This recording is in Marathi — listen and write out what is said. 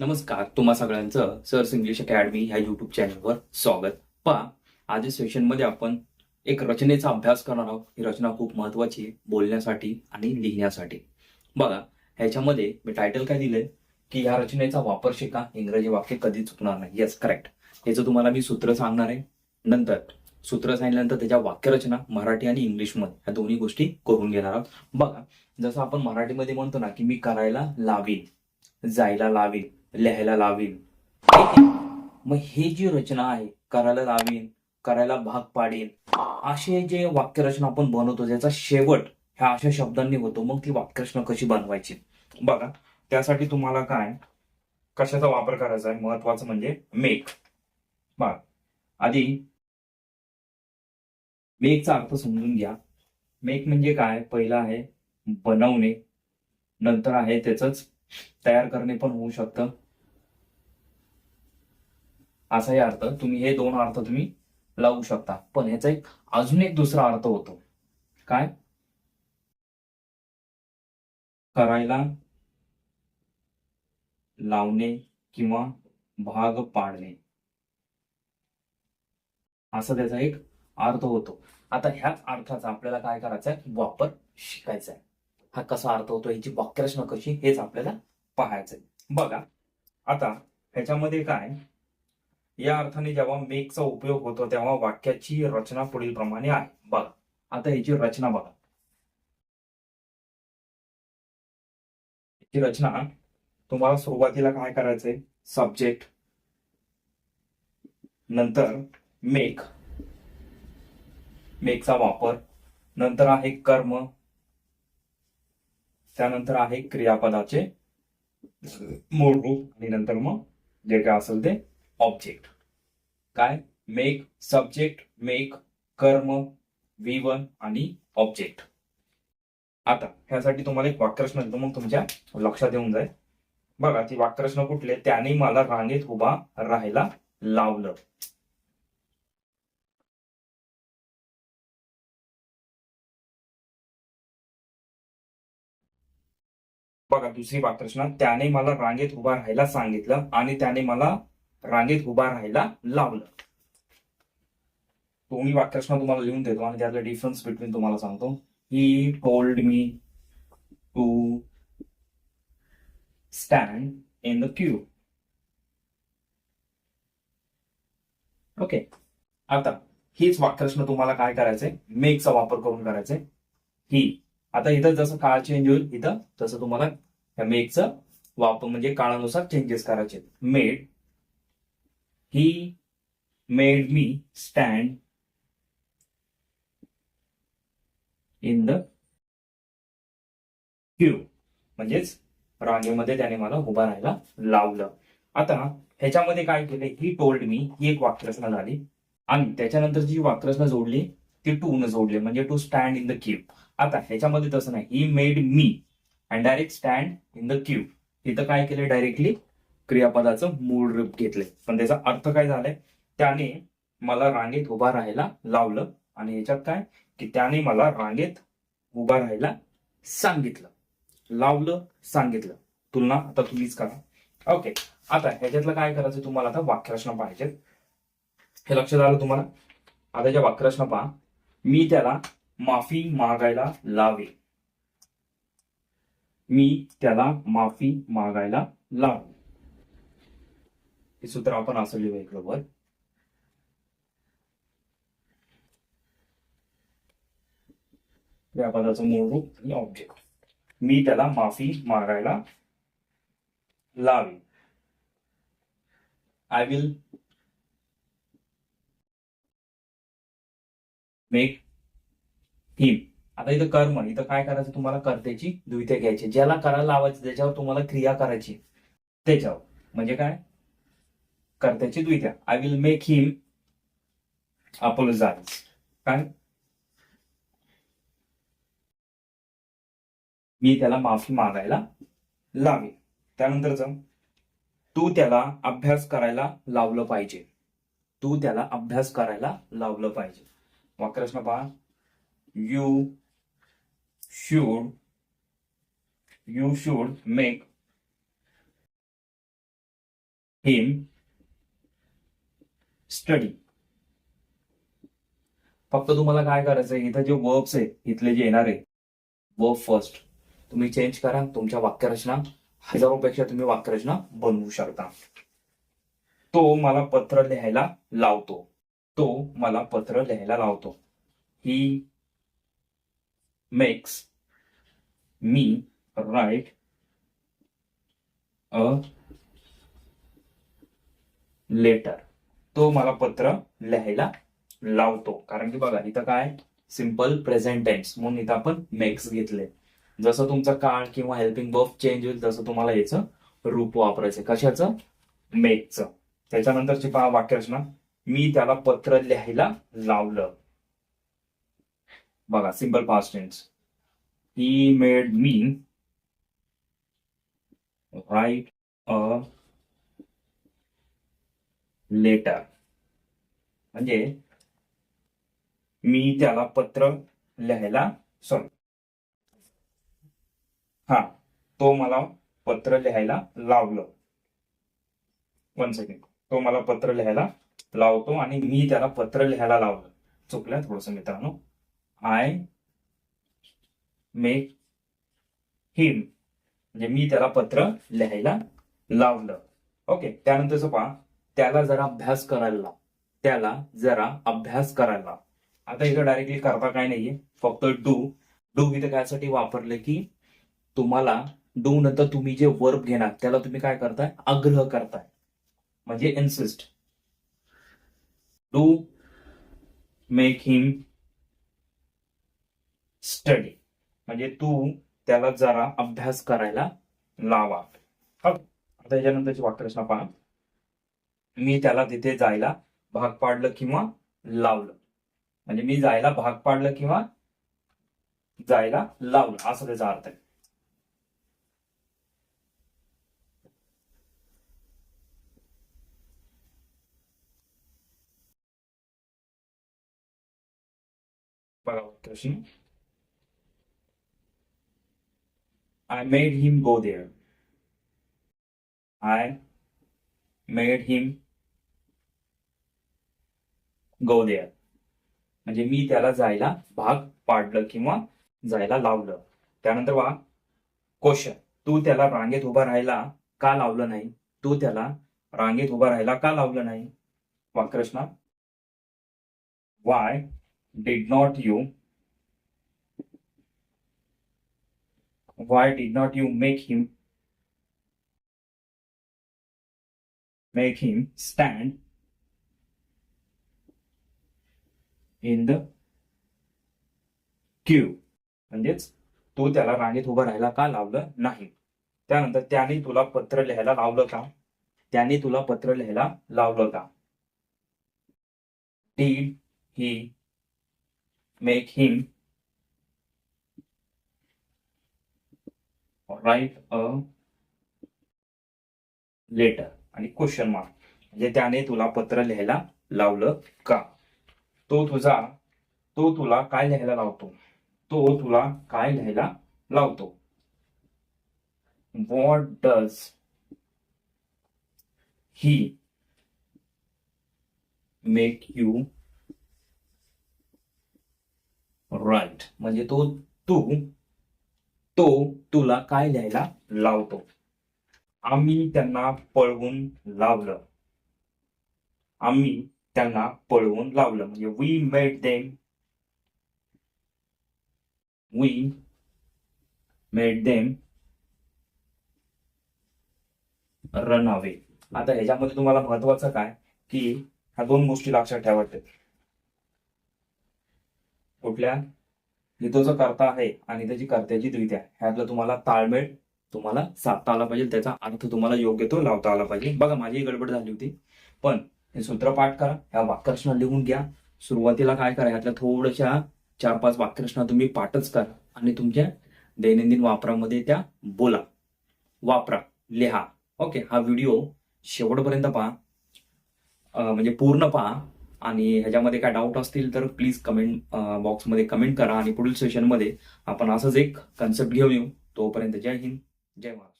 नमस्कार तुम्हा सगळ्यांचं सर्स इंग्लिश अकॅडमी ह्या युट्यूब चॅनलवर स्वागत. पहा आजच्या सेशनमध्ये आपण एक रचनेचा अभ्यास करणार आहोत. ही रचना खूप महत्वाची आहे बोलण्यासाठी आणि लिहिण्यासाठी. बघा ह्याच्यामध्ये मी टायटल काय दिलंय? की ह्या रचनेचा वापर शिका इंग्रजी वाक्य कधी चुकणार नाही. येस करेक्ट याचं तुम्हाला मी सूत्र सांगणार आहे. नंतर सूत्र सांगितल्यानंतर त्याच्या वाक्यरचना मराठी आणि इंग्लिशमध्ये ह्या दोन्ही गोष्टी करून घेणार आहोत. बघा जसं आपण मराठीमध्ये म्हणतो ना की मी करायला लावीन जायला लावीन. लिहायला लावीन. मग हे जी रचना आहे करायला लावीन करायला भाग पाडेन असे जे वाक्यरचना आपण बनवतो ज्याचा शेवट ह्या अशा शब्दांनी होतो मग ती वाक्यरचना कशी बनवायची? बघा त्यासाठी तुम्हाला काय? कशाचा वापर करायचा आहे? महत्वाचं म्हणजे मेक बघ आधी मेकचा अर्थ समजून घ्या. मेक म्हणजे काय? पहिला आहे बनवणे नंतर आहे त्याच तयार करणे पण होऊ शकतं. असाही अर्थ तुम्ही हे दोन अर्थ तुम्ही लावू शकता. पण ह्याचा एक अजून एक दुसरा अर्थ होतो. काय? करायला लावणे किंवा भाग पाडणे. असा त्याचा एक अर्थ होतो. आता ह्याच अर्थाचा आपल्याला काय करायचा आहे वापर शिकायचा आहे हा कसा अर्थ होतो? ह्याची वाक्यरचना कशी? हेच आपल्याला पाहायचंय. बघा आता ह्याच्यामध्ये काय? या अर्थाने जेव्हा मेकचा उपयोग होतो तेव्हा वाक्याची रचना पुढील प्रमाणे आहे. बघा. आता ह्याची रचना बघा. याची रचना तुम्हाला सुरुवातीला काय करायचंय? सब्जेक्ट नंतर मेक मेकचा वापर. नंतर आहे कर्म. त्यानंतर आहे क्रियापदाचे मूळ रूप. आणि नंतर मग जे काय असेल ते ऑब्जेक्ट काय? मेक सब्जेक्ट मेक कर्म विवन आणि ऑब्जेक्ट आता ह्यासाठी तुम्हाला एक वाक्यरचना देतो मग तुमच्या लक्षात येऊन जाईल. बघा ती वाक्यरचना कुठली? त्याने मला रांगेत उभा राहायला लावलं. बघा दुसरी वाक्यरचना त्याने मला रांगेत उभा राहायला सांगितलं आणि त्याने मला रांगेत उभा राहायला लावलं. दोन्ही वाक्यरचना तुम्हाला लिहून देतो आणि त्यातला डिफरन्स बिटवीन तुम्हाला सांगतो. He told me to stand in the queue okay आता हीच वाक्यरचना तुम्हाला काय करायचंय? मेकचा वापर करून करायचंय. ही आता इथं जसं काळ चेंज होईल इथं तसं तुम्हाला या मेकचा वापर म्हणजे काळानुसार चेंजेस करायचे. Made he made me stand in the queue म्हणजेच रांगेमध्ये त्याने मला उभा राहायला लावलं. आता ह्याच्यामध्ये काय केलंय? ही टोल्ड मी ही एक वाक्यरचना झाली. आणि त्याच्यानंतर जी वाक्यरचना जोडली ती टू न जोडली. म्हणजे to stand in the queue आता ह्याच्यामध्ये तसं नाही. He made me and direct stand in the queue इथं काय केलंय डायरेक्टली क्रियापदाचं मूळ रूप घेतले पण त्याचा अर्थ काय झालाय? त्याने मला रांगेत उभा राहायला लावलं. आणि ह्याच्यात काय? की त्याने मला रांगेत उभा राहायला सांगितलं. लावलं सांगितलं. तुलना आता तुम्हीच करा. ओके आता ह्याच्यातलं काय करायचं तुम्हाला? आता वाक्यरचना पाहिजे हे लक्षात आलं तुम्हाला? आता ज्या वाक्यरचना पहा. मी त्याला माफी मागायला लावे मी त्याला माफी मागायला लावे हे सूत्र आपण असं लिहू इकडं वर क्रियापदाचं मूळ रूप आणि ऑब्जेक्ट मी त्याला माफी मागायला लावे आय विल मेक हिम आता इथं कर्म इथं काय करायचं तुम्हाला? कर्त्याची द्वितीय घ्यायची. ज्याला करायला लावायचं त्याच्यावर तुम्हाला क्रिया करायची. त्याच्यावर. म्हणजे काय? कर्त्याची द्वितीय I will make him apologise काय मी त्याला माफी मागायला लावे त्यानंतरच तू त्याला अभ्यास करायला लावलं पाहिजे. तू त्याला अभ्यास करायला लावलं पाहिजे. वाक्यरचना पहा. You should you should make him study फक्त तुम्हाला काय करायचं आहे इथं जे वर्ब्स आहे इथले जे येणार आहे वर्ब फर्स्ट तुम्ही चेंज करा तुमच्या वाक्यरचना हजारोपेक्षा तुम्ही वाक्यरचना बनवू शकता. तो मला पत्र लिहायला लावतो. तो मला पत्र लिहायला लावतो. He makes me write a letter तो मला पत्र लिहायला लावतो. कारण की बघा इथं काय? सिंपल प्रेझेंट टेन्स म्हणून इथं आपण मेक्स घेतले. जसं तुमचा काळ किंवा हेल्पिंग बफ चेंज होईल तसं तुम्हाला याचं रूप वापरायचं. कशाचं? मेकचं त्याच्यानंतरची पहा वाक्यरचना. मी त्याला पत्र लिहायला लावलं. बघा simple past tense he made me write a letter. म्हणजे मी त्याला पत्र लिहायला सॉरी हा तो मला पत्र लिहायला लावलं. वन सेकंड तो मला पत्र लिहायला लावतो आणि मी त्याला पत्र लिहायला लावलं. चुकलं थोडस मित्रांनो. आय मेक हिम म्हणजे मी त्याला पत्र लिहायला लावलं. ओके त्यानंतरच पहा. त्याला जरा अभ्यास करायला लाव. त्याला जरा अभ्यास करायला लाव. आता इथं डायरेक्टली करता काय नाहीये. फक्त डू डू इथं कायसाठी वापरले की तुम्हाला डू नंतर तुम्ही जे वर्ब घेणार त्याला तुम्ही काय करताय? आग्रह करताय. म्हणजे insist do make him study म्हणजे तू त्याला जरा अभ्यास करायला लावा. आता याच्यानंतरची वाक्यरचना पहा. मी त्याला तिथे जायला भाग पाडलं किंवा लावलं. म्हणजे मी जायला भाग पाडलं किंवा जायला लावलं. असं त्याचा अर्थ आहे. बघा वाक्यरचना I made him go there. I made him go म्हणजे मी त्याला जायला भाग पाडलं किंवा जायला लावलं. त्यानंतर वा क्वेश्चन तू त्याला रांगेत उभा राहायला का लावलं नाही? तू त्याला रांगेत उभा राहायला का लावलं नाही? वाक्यरचना. Why did not you why did not you make him make him stand in the queue म्हणजेच तू त्याला रांगेत उभं राहायला का लावलं नाही? त्यानंतर त्याने तुला पत्र लिहायला लावलं का? त्याने तुला पत्र लिहायला लावलं का? Did he make him write a letter आणि क्वेश्चन मार्क म्हणजे त्याने तुला पत्र लिहायला लावलं का? तो तुझा तो तुला काय लिहायला लावतो? तो तुला काय लिहायला लावतो? What does he make you write म्हणजे तो तू तो तुला काय लिहायला लावतो? आम्ही त्यांना पळवून लावलं. आम्ही त्यांना पळवून लावलं. म्हणजे we made them we made them run away आता ह्याच्यामध्ये तुम्हाला महत्वाचं काय? की ह्या दोन गोष्टी लक्षात ठेवायच्या कुठल्या? इथं जो करता आहे आणि त्याची कर्त्याची द्वित्या ह्यातलं तुम्हाला ताळमेळ तुम्हाला साधता आला पाहिजे. त्याचा अर्थ तुम्हाला योग्य तो लावता आला पाहिजे. बघा माझी गडबड झाली होती. पण हे सूत्र पाठ करा. ह्या वाक्यरचना लिहून घ्या. सुरुवातीला काय करा? ह्यातल्या थोड्याशा चार पाच वाक्यरचना तुम्ही पाठच करा आणि तुमच्या दैनंदिन वापरामध्ये त्या बोला. वापरा लिहा. ओके हा व्हिडिओ शेवटपर्यंत पहा. म्हणजे पूर्ण पहा. आणि ह्याच्यामध्ये काय डाऊट असतील तर प्लीज कमेंट बॉक्समध्ये कमेंट करा आणि पुढील सेशनमध्ये आपण असंच एक कन्सेप्ट घेऊन येऊ. तोपर्यंत जय हिंद जय महाराष्ट्र.